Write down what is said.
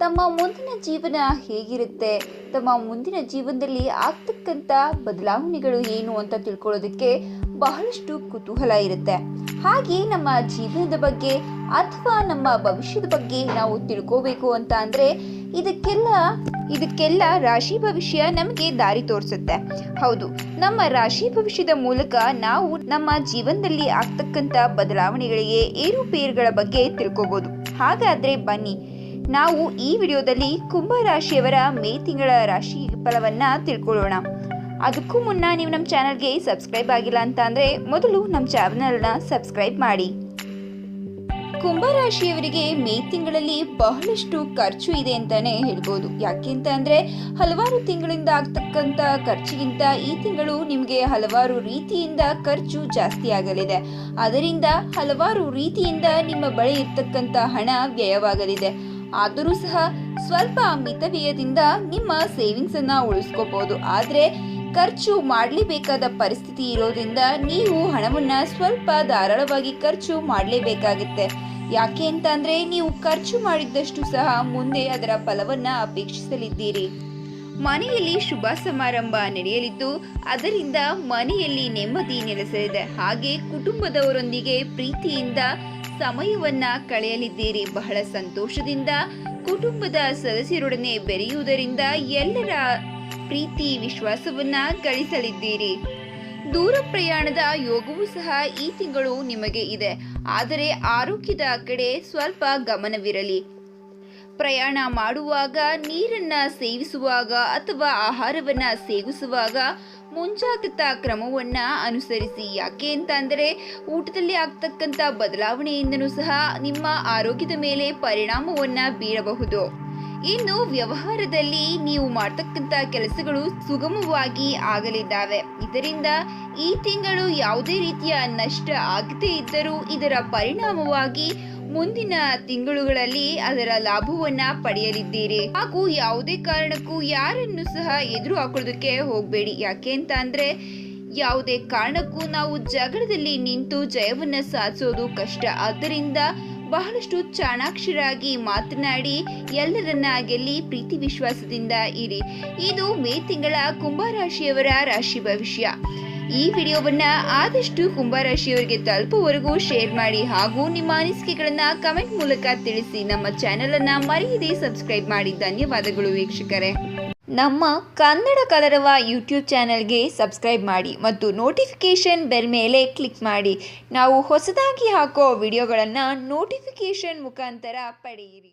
ತಮ್ಮ ಮುಂದಿನ ಜೀವನ ಹೇಗಿರುತ್ತೆ? ತಮ್ಮ ಮುಂದಿನ ಜೀವನದಲ್ಲಿ ಆಗ್ತಕ್ಕಂಥ ಬದಲಾವಣೆಗಳು ಏನು ಅಂತ ತಿಳ್ಕೊಳ್ಳೋದಕ್ಕೆ ಬಹಳಷ್ಟು ಕುತೂಹಲ ಇರುತ್ತೆ. ಹಾಗೆ ನಮ್ಮ ಜೀವನದ ಬಗ್ಗೆ ಅಥವಾ ನಮ್ಮ ಭವಿಷ್ಯದ ಬಗ್ಗೆ ನಾವು ತಿಳ್ಕೋಬೇಕು ಅಂತ ಅಂದರೆ ಇದಕ್ಕೆಲ್ಲ ಇದಕ್ಕೆಲ್ಲ ರಾಶಿ ಭವಿಷ್ಯ ನಮಗೆ ದಾರಿ ತೋರಿಸುತ್ತೆ. ಹೌದು, ನಮ್ಮ ರಾಶಿ ಭವಿಷ್ಯದ ಮೂಲಕ ನಾವು ನಮ್ಮ ಜೀವನದಲ್ಲಿ ಆಗ್ತಕ್ಕಂಥ ಬದಲಾವಣೆಗಳಿಗೆ ಏರುಪೇರುಗಳ ಬಗ್ಗೆ ತಿಳ್ಕೋಬಹುದು ಹಾಗಾದ್ರೆ ಬನ್ನಿ ನಾವು ಈ ವಿಡಿಯೋದಲ್ಲಿ ಕುಂಭ ರಾಶಿಯವರ ಮೇ ತಿಂಗಳ ರಾಶಿ ಫಲವನ್ನ ತಿಳ್ಕೊಳ್ಳೋಣ. ಅದಕ್ಕೂ ಮುನ್ನ ನೀವು ನಮ್ಮ ಚಾನಲ್ಗೆ ಸಬ್ಸ್ಕ್ರೈಬ್ ಆಗಿಲ್ಲ ಅಂತ ಅಂದರೆ ಮೊದಲು ನಮ್ಮ ಚಾನಲ್ನ ಸಬ್ಸ್ಕ್ರೈಬ್ ಮಾಡಿ. ಕುಂಭ ರಾಶಿಯವರಿಗೆ ಮೇ ತಿಂಗಳಲ್ಲಿ ಬಹಳಷ್ಟು ಖರ್ಚು ಇದೆ ಅಂತಾನೆ ಹೇಳ್ಬೋದು. ಯಾಕೆ ಅಂತ ಅಂದ್ರೆ ಹಲವಾರು ತಿಂಗಳಿಂದ ಆಗ್ತಕ್ಕಂಥ ಖರ್ಚಿಗಿಂತ ಈ ತಿಂಗಳು ನಿಮಗೆ ಹಲವಾರು ರೀತಿಯಿಂದ ಖರ್ಚು ಜಾಸ್ತಿ ಆಗಲಿದೆ. ಅದರಿಂದ ಹಲವಾರು ರೀತಿಯಿಂದ ನಿಮ್ಮ ಬಳಿ ಇರ್ತಕ್ಕಂಥ ಹಣ ವ್ಯಯವಾಗಲಿದೆ. ಆದರೂ ಸಹ ಸ್ವಲ್ಪ ಮಿತವ್ಯಯದಿಂದ ನಿಮ್ಮ ಸೇವಿಂಗ್ಸ್ ಅನ್ನ ಉಳಿಸ್ಕೋಬಹುದು ಆದ್ರೆ ಖರ್ಚು ಮಾಡಲೇಬೇಕಾದ ಪರಿಸ್ಥಿತಿ ಇರೋದ್ರಿಂದ ನೀವು ಹಣವನ್ನ ಸ್ವಲ್ಪ ಧಾರಾಳವಾಗಿ ಖರ್ಚು ಮಾಡಲೇಬೇಕಾಗುತ್ತೆ. ಯಾಕೆ ಅಂತ ನೀವು ಖರ್ಚು ಮಾಡಿದ್ದಷ್ಟು ಸಹ ಮುಂದೆ ಅದರ ಫಲವನ್ನ ಅಪೇಕ್ಷಿಸಲಿದ್ದೀರಿ. ಮನೆಯಲ್ಲಿ ಶುಭ ಸಮಾರಂಭ ನಡೆಯಲಿದ್ದು, ಅದರಿಂದ ಮನೆಯಲ್ಲಿ ನೆಮ್ಮದಿ ನೆಲೆಸಲಿದೆ. ಹಾಗೆ ಕುಟುಂಬದವರೊಂದಿಗೆ ಪ್ರೀತಿಯಿಂದ ಸಮಯವನ್ನ ಕಳೆಯಲಿದ್ದೀರಿ. ಬಹಳ ಸಂತೋಷದಿಂದ ಕುಟುಂಬದ ಸದಸ್ಯರೊಡನೆ ಬೆರೆಯುವುದರಿಂದ ಎಲ್ಲರ ಪ್ರೀತಿ, ವಿಶ್ವಾಸವನ್ನ ಗಳಿಸಲಿದ್ದೀರಿ. ದೂರ ಪ್ರಯಾಣದ ಯೋಗವೂ ಸಹ ಈ ತಿಂಗಳು ನಿಮಗೆ ಇದೆ. ಆದರೆ ಆರೋಗ್ಯದ ಕಡೆ ಸ್ವಲ್ಪ ಗಮನವಿರಲಿ. ಪ್ರಯಾಣ ಮಾಡುವಾಗ ನೀರನ್ನ ಸೇವಿಸುವಾಗ ಅಥವಾ ಆಹಾರವನ್ನ ಸೇವಿಸುವಾಗ ಮುಂಜಾಗ್ರತಾ ಕ್ರಮವನ್ನ ಅನುಸರಿಸಿ. ಯಾಕೆ ಅಂತ ಅಂದರೆ ಊಟದಲ್ಲಿ ಆಗ್ತಕ್ಕಂಥ ಬದಲಾವಣೆಯಿಂದನೂ ಸಹ ನಿಮ್ಮ ಆರೋಗ್ಯದ ಮೇಲೆ ಪರಿಣಾಮವನ್ನ ಬೀರಬಹುದು. ಇನ್ನು ವ್ಯವಹಾರದಲ್ಲಿ ನೀವು ಮಾಡ್ತಕ್ಕಂಥ ಕೆಲಸಗಳು ಸುಗಮವಾಗಿ ಆಗಲಿದ್ದಾವೆ. ಇದರಿಂದ ಈ ತಿಂಗಳು ಯಾವುದೇ ರೀತಿಯ ನಷ್ಟ ಆಗದೇ ಇದ್ದರೂ ಇದರ ಪರಿಣಾಮವಾಗಿ ಮುಂದಿನ ತಿಂಗಳುಗಳಲ್ಲಿ ಅದರ ಲಾಭವನ್ನ ಪಡೆಯಲಿದ್ದೀರಿ. ಹಾಗೂ ಯಾವುದೇ ಕಾರಣಕ್ಕೂ ಯಾರನ್ನು ಸಹ ಎದುರು ಹಾಕೊಳ್ಳೋದಕ್ಕೆ ಹೋಗಬೇಡಿ. ಯಾಕೆ ಅಂತ ಅಂದ್ರೆ, ಯಾವುದೇ ಕಾರಣಕ್ಕೂ ನಾವು ಜಗಳದಲ್ಲಿ ನಿಂತು ಜಯವನ್ನ ಸಾಧಿಸೋದು ಕಷ್ಟ. ಆದ್ದರಿಂದ ಬಹಳಷ್ಟು ಚಾಣಾಕ್ಷರಾಗಿ ಮಾತನಾಡಿ ಎಲ್ಲರನ್ನ ಗೆಲ್ಲಿ ಪ್ರೀತಿ ವಿಶ್ವಾಸದಿಂದ ಇರಿ. ಇದು ಮೇ ತಿಂಗಳ ಕುಂಭರಾಶಿಯವರ ರಾಶಿ ಭವಿಷ್ಯ. ಈ ವಿಡಿಯೋವನ್ನ ಆದಷ್ಟು ಕುಂಭರಾಶಿಯವರಿಗೆ ತಲುಪುವವರೆಗೂ ಶೇರ್ ಮಾಡಿ ಹಾಗೂ ನಿಮ್ಮ ಅನಿಸಿಕೆಗಳನ್ನ ಕಮೆಂಟ್ ಮೂಲಕ ತಿಳಿಸಿ. ನಮ್ಮ ಚಾನೆಲ್ ಅನ್ನ ಮರೆಯದೆ ಸಬ್ಸ್ಕ್ರೈಬ್ ಮಾಡಿ. ಧನ್ಯವಾದಗಳು ವೀಕ್ಷಕರೇ. ನಮ್ಮ ಕನ್ನಡ ಕಲರವ ಯೂಟ್ಯೂಬ್ ಚಾನೆಲ್ಗೆ ಸಬ್ಸ್ಕ್ರೈಬ್ ಮಾಡಿ ಮತ್ತು ನೋಟಿಫಿಕೇಷನ್ ಬೆಲ್ ಮೇಲೆ ಕ್ಲಿಕ್ ಮಾಡಿ. ನಾವು ಹೊಸದಾಗಿ ಹಾಕೋ ವಿಡಿಯೋಗಳನ್ನು ನೋಟಿಫಿಕೇಷನ್ ಮುಖಾಂತರ ಪಡೆಯಿರಿ.